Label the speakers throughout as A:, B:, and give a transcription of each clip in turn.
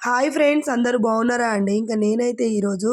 A: Hi friends అందరూ బాగున్నారా అండి? ఇంకా నేనైతే ఈరోజు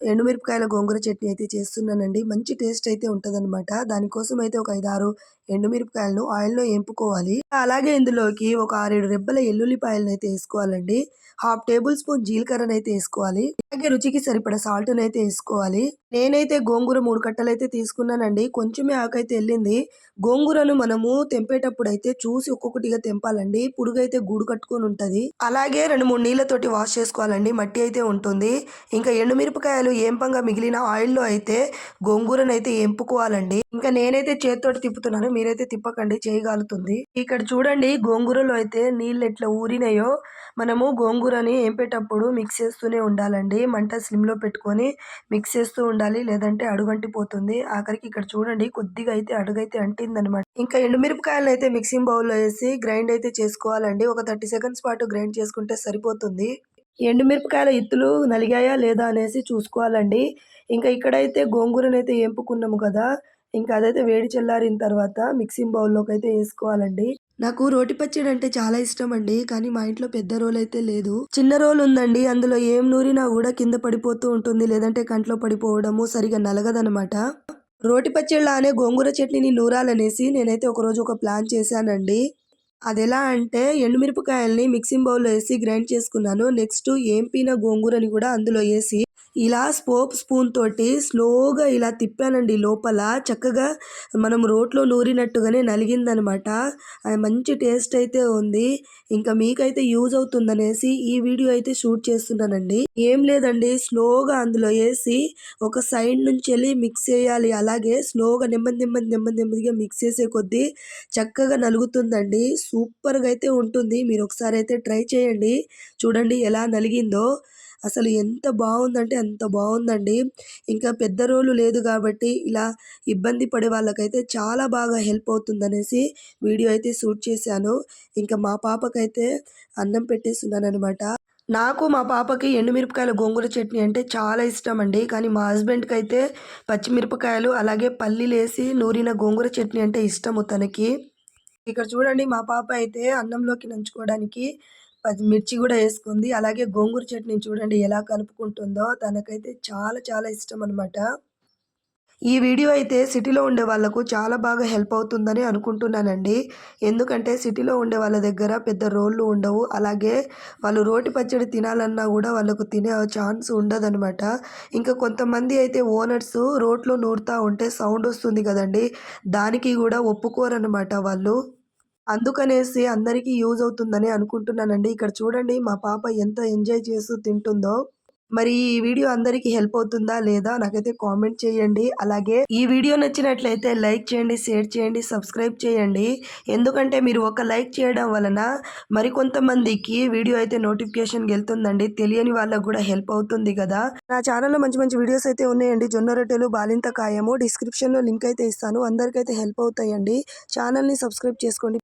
A: ఎండుమిరపకాయల గోంగూర చట్నీ అయితే చేస్తున్నానండి. మంచి టేస్ట్ అయితే ఉంటుందన్నమాట. దానికోసం అయితే ఒక ఐదారు ఎండుమిరపకాయలను ఆయిల్లో ఎంపుకోవాలి అలాగే ఇందులోకి ఒక ఆరేడు రెబ్బల ఎల్లుల్లిపాయలను అయితే వేసుకోవాలండి. హాఫ్ టేబుల్ స్పూన్ జీలకర్రను అయితే వేసుకోవాలి. అలాగే రుచికి సరిపడ సాల్ట్ అయితే వేసుకోవాలి. నేనైతే గోంగూర మూడు కట్టలు అయితే తీసుకున్నానండి. కొంచెమే ఆకైతే వెళ్ళింది. గోంగూరను మనము తెంపేటప్పుడు అయితే చూసి ఒక్కొక్కటిగా తెంపాలండి. పురుగు అయితే గూడు కట్టుకొని ఉంటది. అలాగే రెండు మూడు నీళ్ళతోటి వాష్ చేసుకోవాలండి. మట్టి అయితే ఉంటుంది. ఇంకా ఎండుమిరపకాయలు ఏంపంగా మిగిలిన ఆయిల్లో అయితే గోంగూరను అయితే ఎంపుకోవాలండి. ఇంకా నేనైతే చేతితోటి తిప్పుతున్నాను. మీరైతే తిప్పకండి. చేయగలుగుతుంది ఇక్కడ చూడండి గోంగూరలో అయితే నీళ్ళు ఎట్లా ఊరినాయో. మనము గోంగూరని ఏంపేటప్పుడు మిక్స్ చేస్తూనే ఉండాలండి. మంట స్లిమ్లో పెట్టుకొని మిక్స్ చేస్తూ ఉండాలి. లేదంటే అడుగంటిపోతుంది. ఆఖరికి ఇక్కడ చూడండి కొద్దిగా అయితే అడుగైతే అంటిందనమాట. ఇంకా ఎండుమిరపకాయలను అయితే మిక్సింగ్ బౌల్లో వేసి గ్రైండ్ అయితే చేసుకోవాలండి. ఒక థర్టీ సెకండ్స్ పాటు గ్రైండ్ చేసుకుంటే సరిపోతుంది. ఎండుమిరపకాయల ఇత్తులు నలిగాయా లేదా అనేసి చూసుకోవాలండి. ఇంకా ఇక్కడైతే గోంగూరనైతే ఎంపుకున్నాము కదా ఇంకా అదైతే వేడి చల్లారిన తర్వాత మిక్సింగ్ బౌల్లోకి అయితే వేసుకోవాలండి. నాకు రోటి పచ్చడి అంటే చాలా ఇష్టం అండి కానీ మా ఇంట్లో పెద్ద రోల్ అయితే లేదు. చిన్న రోల్ ఉందండి అందులో ఏం నూరినా కూడా కింద పడిపోతూ ఉంటుంది లేదంటే కంట్లో పడిపోవడము సరిగా నలగదనమాట. రోటి పచ్చడిలానే గోంగూర చట్నీని నూరాలనేసి నేనైతే ఒకరోజు ఒక ప్లాన్ చేశానండి. అది ఎలా అంటే ఎండుమిరపకాయల్ని మిక్సింగ్ బౌల్లో వేసి గ్రైండ్ చేసుకున్నాను. నెక్స్ట్ ఏంపిన గోంగూరని కూడా అందులో వేసి ఇలా స్పోప్ స్పూన్ తోటి స్లోగా ఇలా తిప్పానండి లోపల. చక్కగా మనం రోట్లో నూరినట్టుగానే నలిగిందనమాట. అది మంచి టేస్ట్ అయితే ఉంది. ఇంకా మీకైతే యూజ్ అవుతుందనేసి ఈ వీడియో అయితే షూట్ చేస్తున్నానండి. ఏం లేదండి స్లోగా అందులో వేసి ఒక సైడ్ నుంచి వెళ్ళి మిక్స్ చేయాలి. అలాగే స్లోగా నెమ్మది నెమ్మది నెమ్మది నెమ్మదిగా మిక్స్ చేసే కొద్దీ చక్కగా నలుగుతుందండి. సూపర్గా అయితే ఉంటుంది. మీరు ఒకసారి అయితే ట్రై చేయండి. చూడండి ఎలా నలిగిందో. అసలు ఎంత బాగుందంటే అంత బాగుందండి. ఇంకా పెద్ద రోలు లేదు కాబట్టి ఇలా ఇబ్బంది పడే వాళ్ళకైతే చాలా బాగా హెల్ప్ అవుతుందనేసి వీడియో అయితే షూట్ చేశాను. ఇంకా మా పాపకైతే అన్నం పెట్టేస్తున్నాను అనమాట నాకు మా పాపకి ఎండుమిరపకాయల గోంగూర చట్నీ అంటే చాలా ఇష్టం అండి కానీ మా హస్బెండ్కి అయితే పచ్చిమిరపకాయలు అలాగే పల్లీలేసి నూరిన గోంగూర చట్నీ అంటే ఇష్టము తనకి. ఇక్కడ చూడండి మా పాప అయితే అన్నంలోకి నంచుకోవడానికి మిర్చి కూడా వేసుకుంది. అలాగే గోంగూర చట్నీ చూడండి ఎలా కలుపుకుంటుందో తనకైతే చాలా చాలా ఇష్టం అనమాట ఈ వీడియో అయితే సిటీలో ఉండే వాళ్ళకు చాలా బాగా హెల్ప్ అవుతుందని అనుకుంటున్నానండి. ఎందుకంటే సిటీలో ఉండే వాళ్ళ దగ్గర పెద్ద రోళ్ళు ఉండవు. అలాగే వాళ్ళు రోటి పచ్చడి తినాలన్నా కూడా వాళ్ళకు తినే ఛాన్స్ ఉండదనమాట ఇంకా కొంతమంది అయితే ఓనర్స్ రోట్లో నూరుతూ ఉంటే సౌండ్ వస్తుంది కదండి. దానికి కూడా ఒప్పుకోరనమాట వాళ్ళు. అందుకనేసి అందరికీ యూజ్ అవుతుందని అనుకుంటున్నానండి. ఇక్కడ చూడండి మా పాప ఎంత ఎంజాయ్ చేస్తూ తింటుందో. మరి ఈ వీడియో అందరికీ హెల్ప్ అవుతుందా లేదా నాకైతే కామెంట్ చేయండి. అలాగే ఈ వీడియో నచ్చినట్లయితే లైక్ చేయండి షేర్ చేయండి సబ్స్క్రైబ్ చేయండి. ఎందుకంటే మీరు ఒక లైక్ చేయడం వలన మరికొంతమందికి వీడియో అయితే నోటిఫికేషన్ వెళ్తుందండి తెలియని వాళ్ళకు కూడా హెల్ప్ అవుతుంది కదా. నా ఛానల్లో మంచి మంచి వీడియోస్ అయితే ఉన్నాయండి. జొన్న రొట్టెలు బాలింత కాయము డిస్క్రిప్షన్లో లింక్ అయితే ఇస్తాను. అందరికైతే హెల్ప్ అవుతాయండి. ఛానల్ని సబ్స్క్రైబ్ చేసుకోండి.